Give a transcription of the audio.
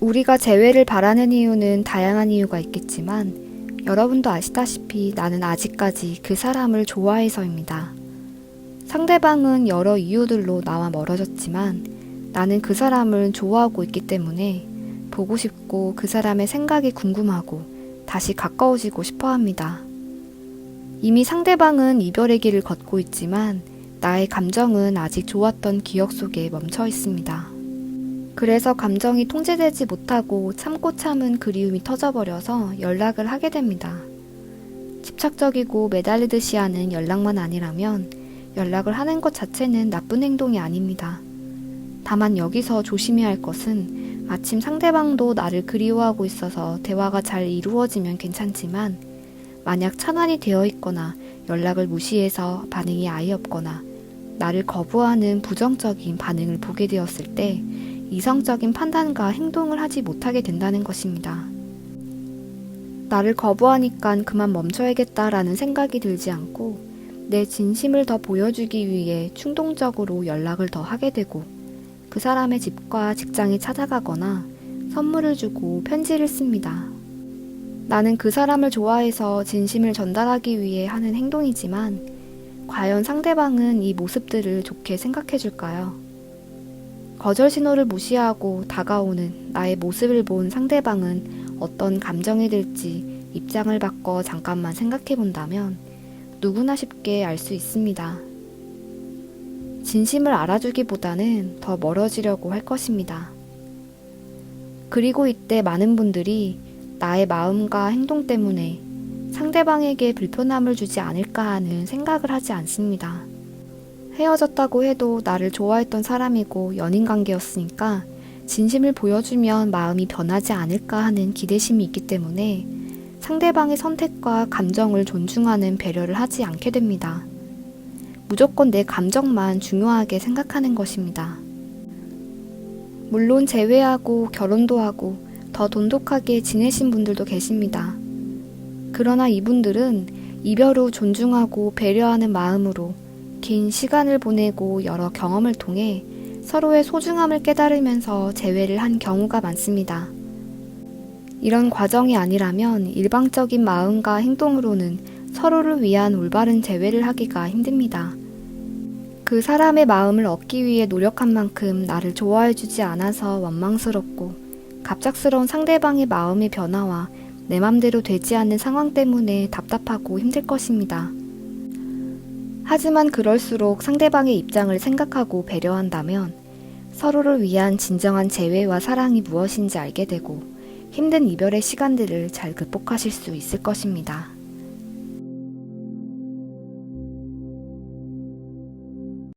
우리가 재회를 바라는 이유는 다양한 이유가 있겠지만 여러분도 아시다시피 나는 아직까지 그 사람을 좋아해서입니다. 상대방은 여러 이유들로 나와 멀어졌지만 나는 그 사람을 좋아하고 있기 때문에 보고 싶고 그 사람의 생각이 궁금하고 다시 가까워지고 싶어 합니다. 이미 상대방은 이별의 길을 걷고 있지만 나의 감정은 아직 좋았던 기억 속에 멈춰 있습니다. 그래서 감정이 통제되지 못하고 참고 참은 그리움이 터져버려서 연락을 하게 됩니다. 집착적이고 매달리듯이 하는 연락만 아니라면 연락을 하는 것 자체는 나쁜 행동이 아닙니다. 다만 여기서 조심해야 할 것은 마침 상대방도 나를 그리워하고 있어서 대화가 잘 이루어지면 괜찮지만 만약 차단이 되어 있거나 연락을 무시해서 반응이 아예 없거나 나를 거부하는 부정적인 반응을 보게 되었을 때 이성적인 판단과 행동을 하지 못하게 된다는 것입니다. 나를 거부하니까 그만 멈춰야겠다라는 생각이 들지 않고 내 진심을 더 보여주기 위해 충동적으로 연락을 더 하게 되고 그 사람의 집과 직장에 찾아가거나 선물을 주고 편지를 씁니다. 나는 그 사람을 좋아해서 진심을 전달하기 위해 하는 행동이지만 과연 상대방은 이 모습들을 좋게 생각해 줄까요? 거절 신호를 무시하고 다가오는 나의 모습을 본 상대방은 어떤 감정이 들지 입장을 바꿔 잠깐만 생각해 본다면 누구나 쉽게 알 수 있습니다. 진심을 알아주기보다는 더 멀어지려고 할 것입니다. 그리고 이때 많은 분들이 나의 마음과 행동 때문에 상대방에게 불편함을 주지 않을까 하는 생각을 하지 않습니다. 헤어졌다고 해도 나를 좋아했던 사람이고 연인 관계였으니까 진심을 보여주면 마음이 변하지 않을까 하는 기대심이 있기 때문에 상대방의 선택과 감정을 존중하는 배려를 하지 않게 됩니다. 무조건 내 감정만 중요하게 생각하는 것입니다. 물론 재회하고 결혼도 하고 더 돈독하게 지내신 분들도 계십니다. 그러나 이분들은 이별 후 존중하고 배려하는 마음으로 긴 시간을 보내고 여러 경험을 통해 서로의 소중함을 깨달으면서 재회를 한 경우가 많습니다. 이런 과정이 아니라면 일방적인 마음과 행동으로는 서로를 위한 올바른 재회를 하기가 힘듭니다. 그 사람의 마음을 얻기 위해 노력한 만큼 나를 좋아해주지 않아서 원망스럽고 갑작스러운 상대방의 마음의 변화와 내 맘대로 되지 않는 상황 때문에 답답하고 힘들 것입니다. 하지만 그럴수록 상대방의 입장을 생각하고 배려한다면 서로를 위한 진정한 재회와 사랑이 무엇인지 알게 되고 힘든 이별의 시간들을 잘 극복하실 수 있을 것입니다.